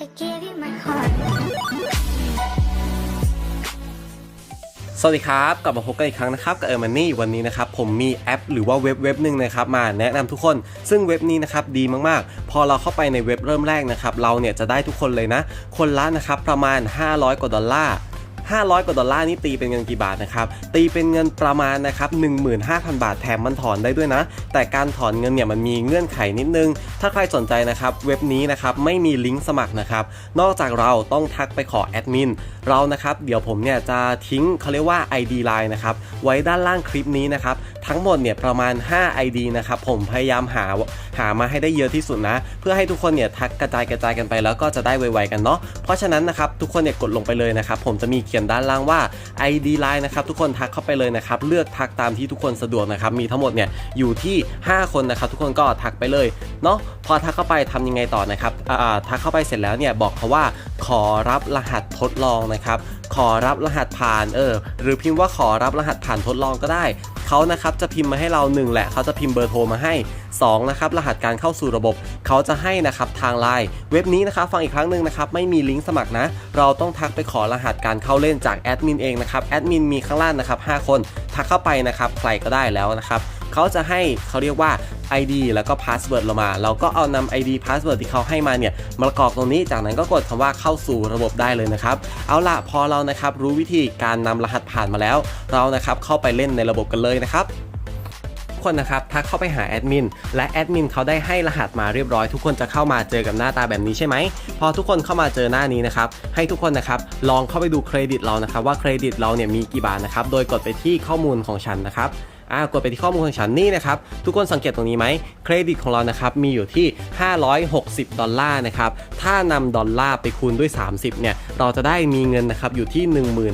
สวัสดีครับ กลับมาพบกันอีกครั้งนะครับกับเออร์มันนี่วันนี้นะครับ ผมมีแอปหรือว่าเว็บเว็บหนึ่งนะครับมาแนะนำทุกคน ซึ่งเว็บนี้นะครับดีมากๆ พอเราเข้าไปในเว็บเริ่มแรกนะครับ เราเนี่ยจะได้ทุกคนเลยนะ คนละนะครับประมาณ 500 กว่าดอลลาร์ 500 กว่าดอลลาร์นี่ตีเป็นเงินกี่บาทนะครับ ตีเป็นเงินประมาณนะครับ15,000 บาทแถมมันถอนได้ด้วยนะ แต่การถอนเงินเนี่ยมันมีเงื่อนไขนิดนึง ถ้าใครสนใจนะครับเว็บนี้นะครับไม่มีลิงก์สมัครนะครับ นอกจากเราต้องทักไปขอแอดมิน เรานะครับเดี๋ยวผมเนี่ยจะทิ้งเขาเรียกว่า ID Line นะครับไว้ด้านล่างคลิปนี้นะครับทั้งหมดเนี่ยประมาณ 5 ID นะครับผมพยายามหาหามาให้ได้เยอะที่สุดนะ เพื่อให้ทุกคนเนี่ยทักกระจายกระจายกันไปแล้วก็จะได้ไวๆกันเนาะเพราะฉะนั้นนะครับทุกคนเนี่ยกดลงไปเลยนะครับผมจะมีเขียนด้านล่างว่า ID Line นะครับทุกคนทักเข้าไปเลยนะครับเลือกทักตามที่ทุกคนสะดวกนะครับมีทั้งหมดเนี่ยอยู่ที่ 5 คนนะครับทุกคนก็ทักไปเลยเนาะพอทักเข้าไปทำยังไงต่อนะครับอ่าทักเข้าไปเสร็จแล้วเนี่ยบอกเขาว่าขอรับรหัสทดลองนะครับขอรับรหัสผ่านเออหรือพิมพ์ว่าขอรับรหัสผ่านทดลองก็ได้ เขานะครับจะพิมพ์มาให้เรา 1 แหละเขาจะพิมพ์เบอร์โทรมาให้ 2 นะครับรหัสการเข้าสู่ระบบ เขาจะให้นะครับทางไลน์เว็บนี้นะครับฟังอีกครั้งหนึ่งนะครับไม่มีลิงก์สมัครนะ เราต้องทักไปขอรหัสการเข้าเล่นจากแอดมินเองนะครับแอดมินมีข้างล่างนะครับ5คนทักเข้าไปนะครับใครก็ได้แล้วนะครับ เขาจะให้เขาเรียกว่า ID แล้วก็ Password เรามา เราก็เอานำ ID Password ที่เขาให้มาเนี่ยมากรอกตรงนี้ จากนั้นก็กดคำว่าเข้าสู่ระบบได้เลยนะครับ เอาล่ะพอเรานะครับรู้วิธีการนำรหัสผ่านมาแล้ว เรานะครับเข้าไปเล่นในระบบกันเลยนะครับทุกคนนะครับทักเข้าไปหาแอดมินและแอดมินเขาได้ให้รหัสมาเรียบร้อย ทุกคนจะเข้ามาเจอกับหน้าตาแบบนี้ใช่ไหมพอทุกคนเข้ามาเจอหน้านี้นะครับให้ทุกคนนะครับลองเข้าไปดูเครดิตเรานะครับว่าเครดิตเราเนี่ยมีกี่บาทนะครับโดยกดไปที่ข้อมูลของฉันนะครับ อ่ากดไปที่ข้อมูลของฉันนี่นะครับ ทุกคนสังเกตตรงนี้ไหมเครดิตของเรานะครับมีอยู่ที่ 560 ดอลลาร์นะครับ ถ้านำดอลลาร์ไปคูณด้วย 30 เนี่ย เราจะได้มีเงินนะครับอยู่ที่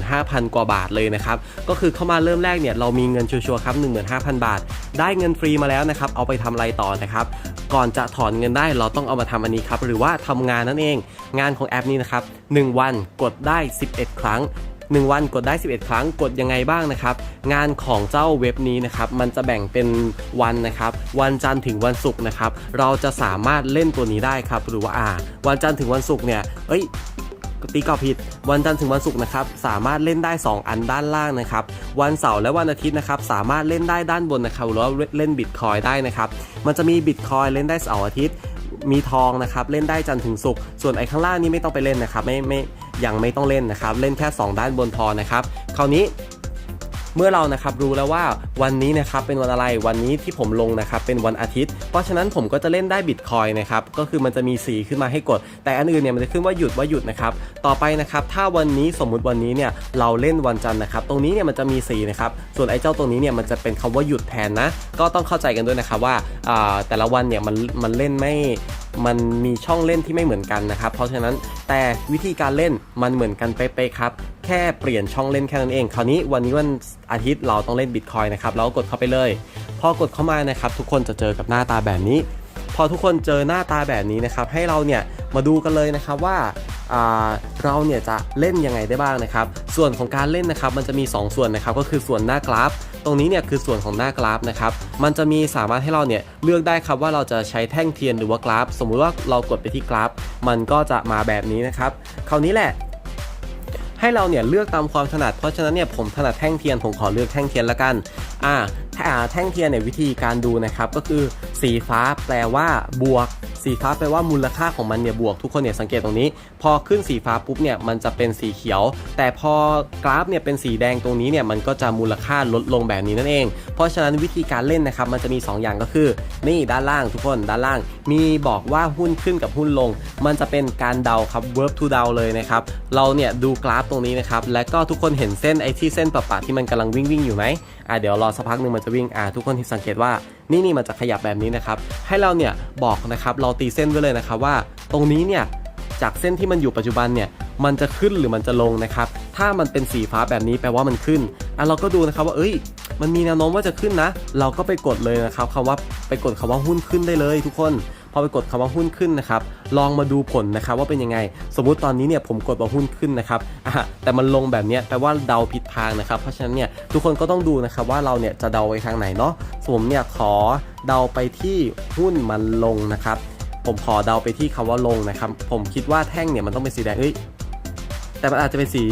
15,000 กว่าบาทเลยนะครับ ก็คือเข้ามาเริ่มแรกเนี่ยเรามีเงินชัวร์ๆครับ 15,000 บาท ได้เงินฟรีมาแล้วนะครับ เอาไปทำอะไรต่อนะครับ ก่อนจะถอนเงินได้เราต้องเอามาทำอันนี้ครับ หรือว่าทำงานนั่นเอง งานของแอปนี้นะครับ1วันกดได้ 11 ครั้ง 1 วันกดได้ 11 ครั้งกดยังไงบ้างนะครับ งานของเจ้าเว็บนี้นะครับมันจะแบ่งเป็นวันนะครับ วันจันทร์ถึงวันศุกร์นะครับ เราจะสามารถเล่นตัวนี้ได้ครับ หรือว่าอ่า วันจันทร์ถึงวันศุกร์เนี่ยเอ้ยตีกอผิด วันจันทร์ถึงวันศุกร์นะครับสามารถเล่นได้ 2 อันด้านล่างนะครับ วันเสาร์และวันอาทิตย์นะครับสามารถเล่นได้ด้านบนนะครับหรือว่าเล่นบิตคอยได้นะครับมันจะมีบิตคอยเล่นได้เสาร์อาทิตย์มีทองนะครับเล่นได้จันทร์ถึงศุกร์ส่วนไอ้ข้างล่างนี่ไม่ต้องไปเล่นนะครับไม่ไม่ ยังไม่ต้องเล่นนะครับ เล่นแค่ 2 ด้านบนพอนะครับ คราวนี้เมื่อเรานะครับรู้แล้วว่าวันนี้นะครับเป็นวันอะไรวันนี้ที่ผมลงนะครับเป็นวันอาทิตย์ เพราะฉะนั้นผมก็จะเล่นได้บิตคอยนะครับก็คือมันจะมีสีขึ้นมาให้กด แต่อันอื่นเนี่ยมันจะขึ้นว่าหยุดว่าหยุดนะครับต่อไปนะครับถ้าวันนี้สมมุติวันนี้เนี่ยเราเล่นวันจันทร์นะครับตรงนี้เนี่ยมันจะมีสีนะครับส่วนไอ้เจ้าตรงนี้เนี่ยมันจะเป็นคำว่าหยุดแทนนะก็ต้องเข้าใจกันด้วยนะครับว่าแต่ละวันเนี่ยมันมันเล่นไม่ มันมีช่องเล่นที่ไม่เหมือนกันนะครับ เพราะฉะนั้นแต่วิธีการเล่นมันเหมือนกันเป๊ะๆครับ แค่เปลี่ยนช่องเล่นแค่นั้นเอง คราวนี้วันนี้วันอาทิตย์เราต้องเล่นบิตคอยนะครับเรากดเข้าไปเลย พอกดเข้ามานะครับ ทุกคนจะเจอกับหน้าตาแบบนี้ พอทุกคนเจอหน้าตาแบบนี้นะครับ ให้เราเนี่ยมาดูกันเลยนะครับว่าอ่าเราเนี่ยจะเล่นยังไงได้บ้างนะครับ ส่วนของการเล่นนะครับมันจะมี 2 ส่วนนะครับก็คือส่วนหน้ากราฟ ตรงนี้เนี่ยคือส่วนของหน้ากราฟนะครับ มันจะมีสามารถให้เราเนี่ยเลือกได้ครับว่าเราจะใช้แท่งเทียนหรือว่ากราฟ สมมุติว่าเรากดไปที่กราฟ มันก็จะมาแบบนี้นะครับ คราวนี้แหละให้เราเนี่ยเลือกตามความถนัด เพราะฉะนั้นเนี่ยผมถนัดแท่งเทียนผมขอเลือกแท่งเทียนละกัน อ่าแท่งเทียนเนี่ยวิธีการดูนะครับก็คือ สีฟ้าแปลว่าบวก สีฟ้าแปลว่ามูลค่าของมันเนี่ยบวกทุกคนเนี่ยสังเกตตรงนี้ พอขึ้นสีฟ้าปุ๊บเนี่ยมันจะเป็นสีเขียว แต่พอกราฟเนี่ยเป็นสีแดงตรงนี้เนี่ยมันก็จะมูลค่าลดลงแบบนี้นั่นเอง เพราะฉะนั้นวิธีการเล่นนะครับมันจะมี 2 อย่างก็คือ นี่ด้านล่างทุกคนด้านล่าง มีบอกว่าหุ้นขึ้นกับหุ้นลง มันจะเป็นการเดาครับ verb to เดาเลยนะครับเราเนี่ยดูกราฟตรงนี้นะครับและก็ทุกคนเห็นเส้นไอ้ที่เส้นประๆที่มันกำลังวิ่งวิ่งอยู่ไหมอะเดี๋ยวรอสักพักหนึ่งมันจะวิ่งอะทุกคนสังเกตว่า นี่นี่มันจะขยับแบบนี้นะครับ ให้เราเนี่ยบอกนะครับเราตีเส้นไว้เลยนะครับว่า ตรงนี้เนี่ยจากเส้นที่มันอยู่ปัจจุบันเนี่ยมันจะขึ้นหรือมันจะลงนะครับ ถ้ามันเป็นสีฟ้าแบบนี้แปลว่ามันขึ้นอะเราก็ดูนะครับว่า เอ้ย มันมีแนวโน้มว่าจะขึ้นนะ เราก็ไปกดเลยนะครับคำว่าไปกดคำว่าหุ้นขึ้นได้เลยทุกคน อไปกดคำว่าหุ้นขึ้นนะครับ ลองมาดูผลนะครับว่าเป็นยังไง สมมุติตอนนี้เนี่ยผมกดว่าหุ้นขึ้นนะครับแต่มันลงแบบเนี้ยแปลว่าเดาผิดทางนะครับ เพราะฉะนั้นเนี่ยทุกคนก็ต้องดูนะครับว่าเราเนี่ยจะเดาไปทางไหนเนาะผมเนี่ยขอเดาไปที่หุ้นมันลงนะครับ ผมขอเดาไปที่คำว่าลงนะครับ ผมคิดว่าแท่งเนี่ยมันต้องเป็นสีแดงเอ้ยแต่มันอาจจะเป็นสี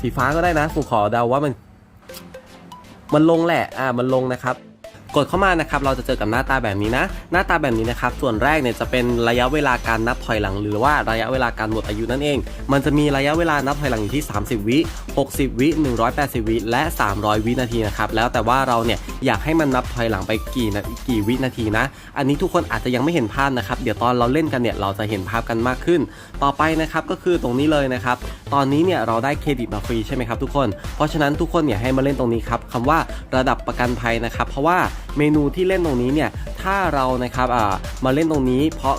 สีฟ้าก็ได้นะผมขอเดาว่ามัน มันลงแหละ อ่า มันลงนะครับ กดเข้ามานะครับเราจะเจอกับหน้าตาแบบนี้นะ หน้าตาแบบนี้นะครับส่วนแรกเนี่ยจะเป็นระยะเวลาการนับถอยหลัง หรือว่าระยะเวลาการหมดอายุนั่นเอง มันจะมีระยะเวลานับถอยหลังอยู่ที่ 30 วิ 60 วิ 180 วิ และ 300 วินาทีนะครับแล้วแต่ว่าเราเนี่ยอยากให้มันนับถอยหลังไปกี่นากี่วินาทีนะ อันนี้ทุกคนอาจจะยังไม่เห็นภาพนะครับเดี๋ยวตอนเราเล่นกันเนี่ยเราจะเห็นภาพกันมากขึ้น ต่อไปนะครับก็คือตรงนี้เลยนะครับตอนนี้เนี่ยเราได้เครดิตมาฟรีใช่ไหมครับทุกคน เพราะฉะนั้นทุกคนเนี่ยให้มาเล่นตรงนี้ครับคำว่าระดับประกันภัยนะครับเพราะว่าเมนูที่เล่นตรงนี้เนี่ยถ้าเรานะครับอ่ามาเล่นตรงนี้เพราะ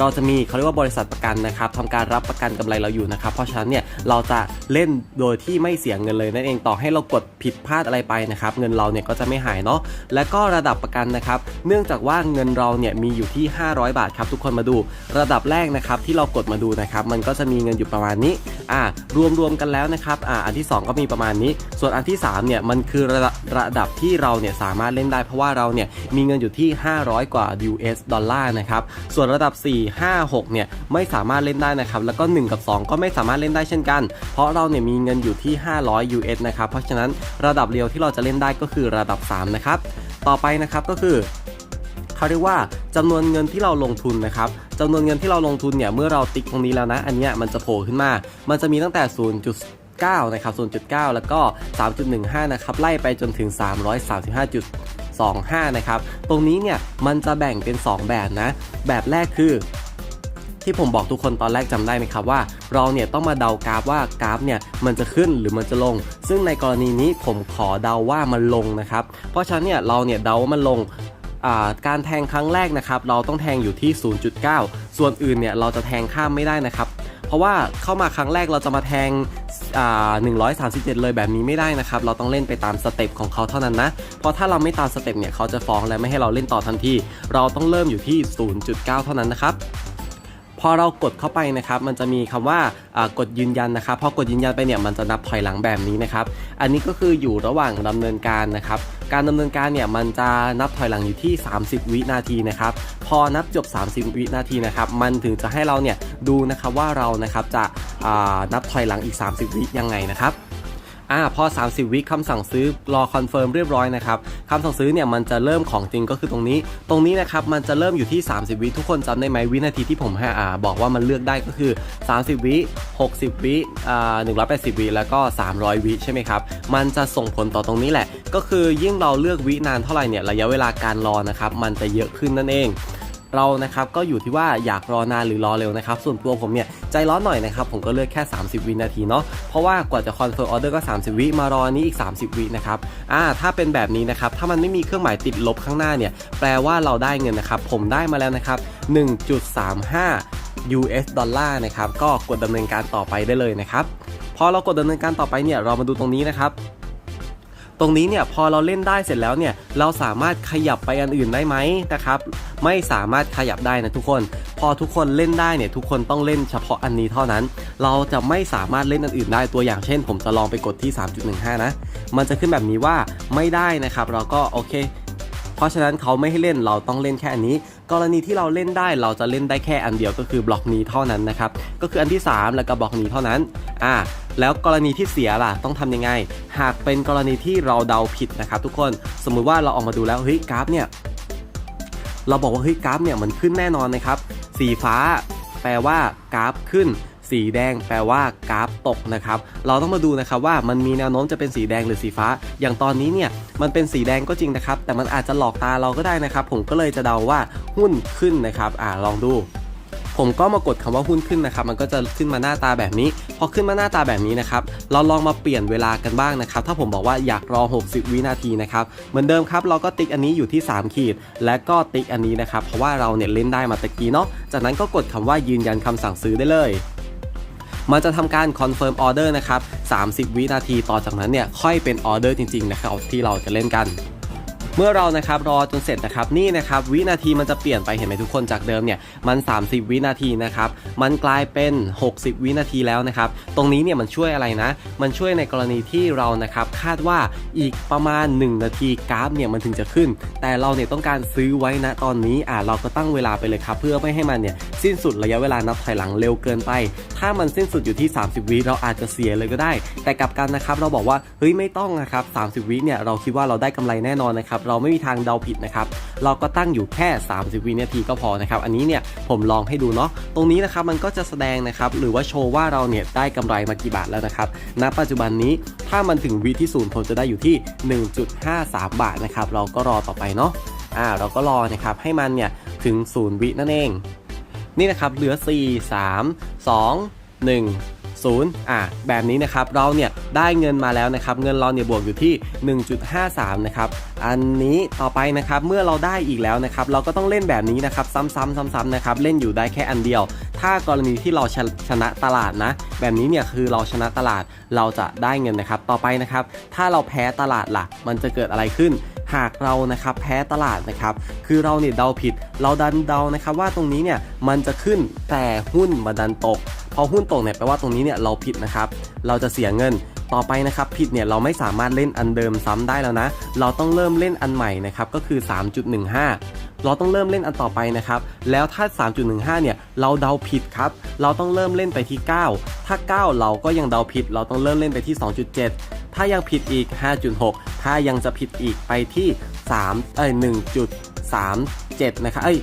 เราจะมีเขาเรียกว่าบริษัทประกันนะครับทำการรับประกันกำไรเราอยู่นะครับเพราะฉะนั้นเนี่ยเราจะเล่นโดยที่ไม่เสียเงินเลยนั่นเองต่อให้เรากดผิดพลาดอะไรไปนะครับเงินเราเนี่ยก็จะไม่หายเนาะและก็ระดับประกันนะครับเนื่องจากว่าเงินเราเนี่ยมีอยู่ที่ 500 บาทครับทุกคนมาดู ระดับแรกนะครับที่เรากดมาดูนะครับมันก็จะมีเงินอยู่ประมาณนี้อ่ารวมรวมกันแล้วนะครับอ่าอันที่ 2 ก็มีประมาณนี้ ส่วนอันที่3เนี่ยมันคือระระดับที่เราเนี่ยสามารถเล่นได้เพราะว่าเราเนี่ยมีเงินอยู่ที่ 500 กว่า US ดอลลาร์นะครับส่วนระดับ 4 5 6เนี่ยไม่สามารถเล่นได้นะครับแล้วก็ 1 กับ 2 ก็ไม่สามารถเล่นได้เช่นกัน เพราะเราเนี่ยมีเงินอยู่ที่ 500 US นะครับเพราะฉะนั้นระดับเรียวที่เราจะเล่นได้ก็คือระดับ 3 นะครับ ต่อไปนะครับก็คือเขาเรียกว่าจำนวนเงินที่เราลงทุนนะครับจำนวนเงินที่เราลงทุนเนี่ยเมื่อเราติ๊กตรงนี้แล้วนะ อันนี้มันจะโผล่ขึ้นมา มันจะมีตั้งแต่ 0.9 นะครับ 0.9 แล้วก็ 3.15 นะครับ ไล่ไปจนถึง 25 นะครับ ตรงนี้เนี่ยมันจะแบ่งเป็น 2 แบบนะ แบบแรกคือที่ผมบอกทุกคนตอนแรกจำได้ไหมครับว่า เราเนี่ยต้องมาเดากราฟว่ากราฟเนี่ยมันจะขึ้นหรือมันจะลง ซึ่งในกรณีนี้ผมขอเดาว่ามันลงนะครับ เพราะฉะนั้นเนี่ยเราเนี่ยเดาว่ามันลงการแทงครั้งแรกนะครับ เราต้องแทงอยู่ที่ 0.9 ส่วนอื่นเนี่ยเราจะแทงข้ามไม่ได้นะครับ เพราะว่าเข้ามาครั้งแรกเราจะมาแทงอ่า137 เลยแบบนี้ไม่ได้นะครับ เราต้องเล่นไปตามสเต็ปของเขาเท่านั้นนะ เพราะถ้าเราไม่ตามสเต็ปเนี่ยเขาจะฟ้องและไม่ให้เราเล่นต่อทันที เราต้องเริ่มอยู่ที่ 0.9 เท่านั้นนะครับ พอเรากดเข้าไปนะครับมันจะมีคำว่าอ่ากดยืนยันนะครับพอกดยืนยันไปเนี่ยมันจะนับถอยหลังแบบนี้นะครับอันนี้ก็คืออยู่ระหว่างดำเนินการนะครับการดำเนินการเนี่ยมันจะนับถอยหลังอยู่ที่ 30 วินาทีนะครับพอนับจบ 30 วินาทีนะครับมันถึงจะให้เราเนี่ยดูนะครับว่าเรานะครับจะนับถอยหลังอีก 30 วิยังไงนะครับ อ่าพอ 30 วิคำสั่งซื้อรอคอนเฟิร์มเรียบร้อยนะครับคำสั่งซื้อเนี่ยมันจะเริ่มของจริงก็คือตรงนี้ ตรงนี้นะครับมันจะเริ่มอยู่ที่ 30 วิทุกคนจำได้ไหมวินาทีที่ผมให้อ่าบอกว่ามันเลือกได้ก็คือ 30 วิ 60 วิอ่า180 วิแล้วก็ 300 วิใช่ไหมครับมันจะส่งผลต่อตรงนี้แหละ ก็คือยิ่งเราเลือกวินานเท่าไหร่เนี่ยระยะเวลาการรอนะครับมันจะเยอะขึ้นนั่นเอง เรานะครับก็อยู่ที่ว่าอยากรอนานหรือรอเร็วนะครับส่วนตัวผมเนี่ยใจร้อนหน่อยนะครับผมก็เลือกแค่ 30 วินาทีเนาะเพราะว่ากว่าจะคอนเฟิร์มออเดอร์ก็ 30 วิมารอนนี้อีก 30 วินะครับอ่าถ้าเป็นแบบนี้นะครับถ้ามันไม่มีเครื่องหมายติดลบข้างหน้าเนี่ยแปลว่าเราได้เงินนะครับผมได้มาแล้วนะครับ 1.35 US ดอลลาร์นะครับก็กดดำเนินการต่อไปได้เลยนะครับพอเรากดดำเนินการต่อไปเนี่ยเรามาดูตรงนี้นะครับ ตรงนี้เนี่ยพอเราเล่นได้เสร็จแล้วเนี่ยเราสามารถขยับไปอันอื่นได้ไหมนะครับไม่สามารถขยับได้นะทุกคน พอทุกคนเล่นได้เนี่ยทุกคนต้องเล่นเฉพาะอันนี้เท่านั้น เราจะไม่สามารถเล่นอันอื่นได้ตัวอย่างเช่น ผมจะลองไปกดที่ 3.15 นะ มันจะขึ้นแบบนี้ว่าไม่ได้นะครับ เราก็โอเค เพราะฉะนั้นเขาไม่ให้เล่นเราต้องเล่นแค่อันนี้ กรณีที่เราเล่นได้เราจะเล่นได้แค่อันเดียวก็คือบล็อกนี้เท่านั้นนะครับ ก็คืออันที่ 3 แล้วก็บล็อกนี้เท่านั้นอ่าแล้วกรณีที่เสียล่ะต้องทำยังไง หากเป็นกรณีที่เราเดาผิดนะครับทุกคนสมมุติว่าเราออกมาดูแล้วเฮ้ยกราฟเนี่ยเราบอกว่าเฮ้ยกราฟเนี่ยมันขึ้นแน่นอนนะครับสีฟ้า แปลว่ากราฟขึ้น สีแดงแปลว่ากราฟตกนะครับ เราต้องมาดูนะครับว่ามันมีแนวโน้มจะเป็นสีแดงหรือสีฟ้า อย่างตอนนี้เนี่ยมันเป็นสีแดงก็จริงนะครับ แต่มันอาจจะหลอกตาเราก็ได้นะครับ ผมก็เลยจะเดาว่าหุ้นขึ้นนะครับอ่าลองดูผมก็มากดคำว่าหุ้นขึ้นนะครับ มันก็จะขึ้นมาหน้าตาแบบนี้ พอขึ้นมาหน้าตาแบบนี้นะครับ เราลองมาเปลี่ยนเวลากันบ้างนะครับ ถ้าผมบอกว่าอยากรอ 60 วินาทีนะครับ เหมือนเดิมครับ เราก็ติ๊กอันนี้อยู่ที่ 3 ขีด และก็ติ๊กอันนี้นะครับ เพราะว่าเราเนี่ยเล่นได้มาตะกี้เนาะ จากนั้นก็กดคำว่ายืนยันคำสั่งซื้อได้เลย มันจะทำการคอนเฟิร์มออเดอร์นะครับ30 วินาทีต่อจากนั้นเนี่ยค่อยเป็นออเดอร์จริงๆนะครับที่เราจะเล่นกัน เมื่อเรานะครับรอจนเสร็จนะครับนี่นะครับวินาทีมันจะเปลี่ยนไปเห็นไหมทุกคนจากเดิมเนี่ยมัน 30 วินาทีนะครับมันกลายเป็น 60 วินาทีแล้วนะครับตรงนี้เนี่ยมันช่วยอะไรนะ มันช่วยในกรณีที่เรานะครับคาดว่าอีกประมาณ 1 นาทีกราฟเนี่ยมันถึงจะขึ้น แต่เราเนี่ยต้องการซื้อไว้นะตอนนี้อ่าเราก็ตั้งเวลาไปเลยครับเพื่อไม่ให้มันเนี่ยสิ้นสุดระยะเวลานับถอยหลังเร็วเกินไป ถ้ามันสิ้นสุดอยู่ที่ 30 วิเราอาจจะเสียเลยก็ได้ แต่กลับกันนะครับเราบอกว่าเฮ้ยไม่ต้องนะครับ30 วิเนี่ยเราคิดว่าเราได้กำไรแน่นอนนะครับเราไม่มีทางเดาผิดนะครับ เราก็ตั้งอยู่แค่ 30 วินาทีก็พอนะครับ อันนี้เนี่ยผมลองให้ดูเนาะ ตรงนี้นะครับมันก็จะแสดงนะครับหรือว่าโชว์ว่าเราเนี่ยได้กำไรมากี่บาทแล้วนะครับ ณ ปัจจุบันนี้ถ้ามันถึงวิที่ศูนย์ผมจะได้อยู่ที่ 1.53 บาทนะครับ เราก็รอต่อไปเนาะ อ่า เราก็รอนะครับให้มันเนี่ยถึง0วินั่นเอง นี่นะครับเหลือ 4 3 2 1 0อะแบบนี้นะครับเราเนี่ยได้เงินมาแล้วนะครับเงินเราเนี่ยบวกอยู่ที่ 1.53 นะครับอันนี้ต่อไปนะครับเมื่อเราได้อีกแล้วนะครับเราก็ต้องเล่นแบบนี้นะครับซ้ำๆซ้ำๆนะครับเล่นอยู่ได้แค่อันเดียว ถ้ากรณีที่เราชนะชนะตลาดนะ แบบนี้เนี่ยคือเราชนะตลาดเราจะได้เงินนะครับต่อไปนะครับ ถ้าเราแพ้ตลาดล่ะ มันจะเกิดอะไรขึ้นหากเรานะครับแพ้ตลาดนะครับ คือเราเนี่ยเดาผิด เราดันเดานะครับว่าตรงนี้เนี่ยมันจะขึ้นแต่หุ้นมาดันตก พอหุ้นตกเนี่ยแปลว่าตรงนี้เนี่ยเราผิดนะครับ เราจะเสียเงินต่อไปนะครับผิดเนี่ยเราไม่สามารถเล่นอันเดิมซ้ำได้แล้วนะ เราต้องเริ่มเล่นอันใหม่นะครับก็คือ 3.15 เราต้องเริ่มเล่นอันต่อไปนะครับ แล้วถ้า 3.15 เนี่ยเราเดาผิดครับ เราต้องเริ่มเล่นไปที่ 9 ถ้า 9 เราก็ยังเดาผิด เราต้องเริ่มเล่นไปที่ 2.7 ถ้ายังผิดอีก 5.6 ถ้ายังจะผิดอีกไปที่3เอ้ย 1.37นะครับเอ้ย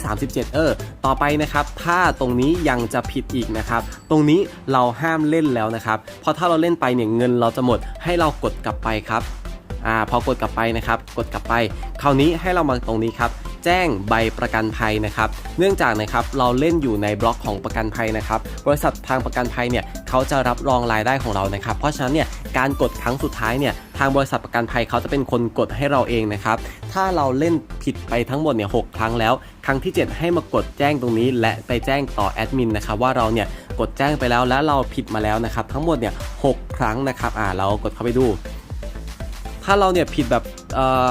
137 เออ ต่อไปนะครับ ถ้าตรงนี้ยังจะผิดอีกนะครับ ตรงนี้เราห้ามเล่นแล้วนะครับเพราะถ้าเราเล่นไปเนี่ยเงินเราจะหมดให้เรากดกลับไปครับอ่าพอกดกลับไปนะครับ กดกลับไป คราวนี้ให้เรามาตรงนี้ครับ แจ้งใบประกันภัยนะครับ เนื่องจากนะครับเราเล่นอยู่ในบล็อกของประกันภัยนะครับบริษัททางประกันภัยเนี่ยเขาจะรับรองรายได้ของเรานะครับ เพราะฉะนั้นเนี่ยการกดครั้งสุดท้ายเนี่ยทางบริษัทประกันภัยเขาจะเป็นคนกดให้เราเองนะครับ ถ้าเราเล่นผิดไปทั้งหมดเนี่ยหครั้งแล้ว ครั้งที่ 7 ให้มากดแจ้งตรงนี้ และไปแจ้งต่อแอดมินนะครับว่าเราเนี่ยกดแจ้งไปแล้วและเราผิดมาแล้วนะครับ ทั้งหมดเนี่ยหกครั้งนะครับอ่าเรากดเข้าไปดู ถ้าเราเนี่ยผิดแบบ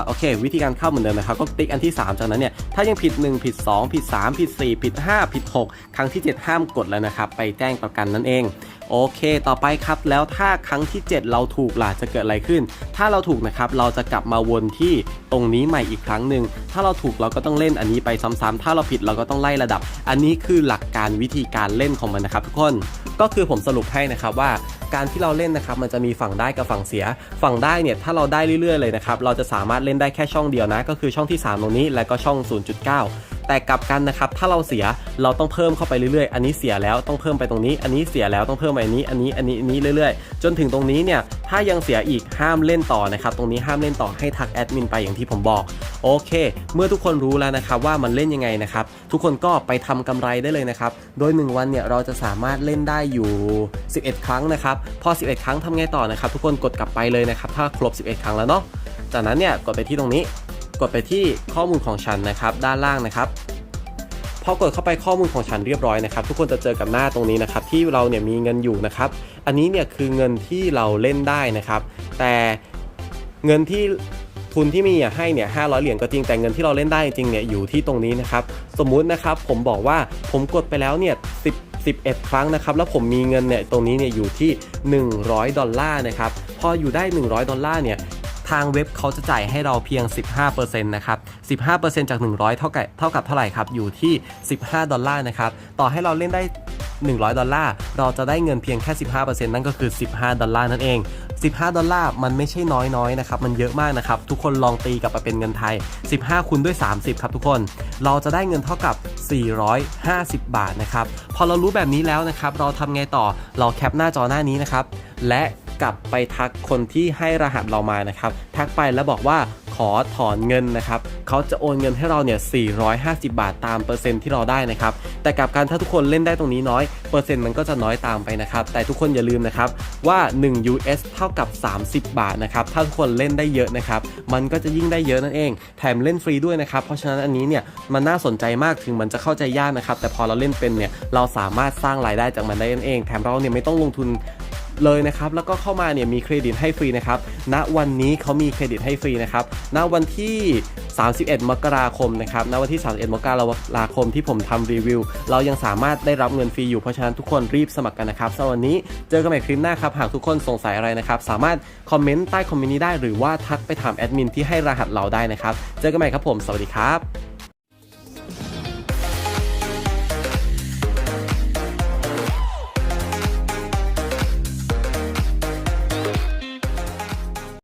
โอเค วิธีการเข้าเหมือนเดิมนะครับ ก็ติ๊กอันที่ 3 จากนั้นเนี่ย ถ้ายังผิด 1 ผิด 2 ผิด 3 ผิด 4 ผิด 5 ผิด 6 ครั้งที่ 7 ห้ามกดแล้วนะครับ ไปแจ้งประกันนั่นเองโอเค ต่อไปครับ แล้วถ้าครั้งที่ 7 เราถูกล่ะ จะเกิดอะไรขึ้น ถ้าเราถูกนะครับ เราจะกลับมาวนที่ตรงนี้ใหม่อีกครั้งหนึ่ง ถ้าเราถูกเราก็ต้องเล่นอันนี้ไปซ้ำๆ ถ้าเราผิดเราก็ต้องไล่ระดับ อันนี้คือหลักการวิธีการเล่นของมันนะครับทุกคน ก็คือผมสรุปให้นะครับว่า การที่เราเล่นนะครับ มันจะมีฝั่งได้กับฝั่งเสีย ฝั่งได้เนี่ย ถ้าเราได้เรื่อยๆเลยนะครับ เราจะสามารถเล่นได้แค่ช่องเดียวนะ ก็คือช่องที่ 3 ตรงนี้และก็ช่อง 0.9 แต่กลับกันนะครับ ถ้าเราเสียเราต้องเพิ่มเข้าไปเรื่อยๆ อันนี้เสียแล้วต้องเพิ่มไปตรงนี้ อันนี้เสียแล้วต้องเพิ่มไปอันนี้ อันนี้ อันนี้ อันนี้เรื่อยๆ จนถึงตรงนี้เนี่ย ถ้ายังเสียอีกห้ามเล่นต่อนะครับ ตรงนี้ห้ามเล่นต่อให้ทักแอดมินไปอย่างที่ผมบอก โอเค เมื่อทุกคนรู้แล้วนะครับว่ามันเล่นยังไงนะครับ ทุกคนก็ไปทำกำไรได้เลยนะครับ โดย 1 วันเนี่ยเราจะสามารถเล่นได้อยู่ 11 ครั้งนะครับ พอ 11 ครั้งทำไงต่อนะครับ ทุกคนกดกลับไปเลยนะครับ ถ้าครบ 11 ครั้งแล้วเนาะ จากนั้นเนี่ยกดไปที่ตรงนี้ กดไปที่ข้อมูลของฉันนะครับ ด้านล่างนะครับพอกดเข้าไปข้อมูลของฉันเรียบร้อยนะครับ ทุกคนจะเจอกับหน้าตรงนี้นะครับ ที่เราเนี่ยมีเงินอยู่นะครับ อันนี้เนี่ยคือเงินที่เราเล่นได้นะครับ แต่เงินที่ทุนที่มีให้เนี่ย500เหรียญก็จริงแต่เงินที่เราเล่นได้จริงเนี่ยอยู่ที่ตรงนี้นะครับ สมมุตินะครับผมบอกว่าผมกดไปแล้วเนี่ย10 11 ครั้งนะครับ แล้วผมมีเงินเนี่ยตรงนี้เนี่ยอยู่ที่ 100 ดอลลาร์นะครับ พออยู่ได้ 100 ดอลลาร์เนี่ย ทางเว็บเขาจะจ่ายให้เราเพียง 15%นะครับ 15%จาก 100 เท่ากับเท่ากับเท่าไหร่ครับ อยู่ที่ 15 ดอลลาร์นะครับ ต่อให้เราเล่นได้ 100 ดอลลาร์ เราจะได้เงินเพียงแค่ 15%นั่นก็คือ 15 ดอลลาร์นั่นเอง 15 ดอลลาร์มันไม่ใช่น้อยๆนะครับ มันเยอะมากนะครับ ทุกคนลองตีกลับมาเป็นเงินไทย 15คูณด้วย 30 ครับทุกคน เราจะได้เงินเท่ากับ 450 บาทนะครับ พอเรารู้แบบนี้แล้วนะครับ เราทำไงต่อ เราแคปหน้าจอหน้านี้นะครับ และ กลับไปทักคนที่ให้รหัสเรามานะครับ ทักไปแล้วบอกว่าขอถอนเงินนะครับ เขาจะโอนเงินให้เราเนี่ย 450 บาทตามเปอร์เซ็นที่เราได้นะครับ แต่กับการถ้าทุกคนเล่นได้ตรงนี้น้อย เปอร์เซ็นต์มันก็จะน้อยตามไปนะครับ แต่ทุกคนอย่าลืมนะครับว่า 1 US เท่ากับ 30 บาทนะครับ ถ้าทุกคนเล่นได้เยอะนะครับ มันก็จะยิ่งได้เยอะนั่นเอง แถมเล่นฟรีด้วยนะครับ เพราะฉะนั้นอันนี้เนี่ยมันน่าสนใจมาก ถึงมันจะเข้าใจยากนะครับ แต่พอเราเล่นเป็นเนี่ย เราสามารถสร้างรายได้จากมันได้นั่นเอง แถมเราเนี่ยไม่ต้องลงทุน เลยนะครับ แล้วก็เข้ามาเนี่ยมีเครดิตให้ฟรีนะครับ ณ วันนี้เขามีเครดิตให้ฟรีนะครับ ณ วันที่ 31 มกราคมนะครับ ณ วันที่ 31 มกราคมที่ผมทำรีวิว เรายังสามารถได้รับเงินฟรีอยู่ เพราะฉะนั้นทุกคนรีบสมัครกันนะครับสำหรับวันนี้เจอกันใหม่คลิปหน้าครับ หากทุกคนสงสัยอะไรนะครับ สามารถคอมเมนต์ใต้คอมเมนต์นี้ได้ หรือว่าทักไปถามแอดมินที่ให้รหัสเราได้นะครับ เจอกันใหม่ครับผม สวัสดีครับ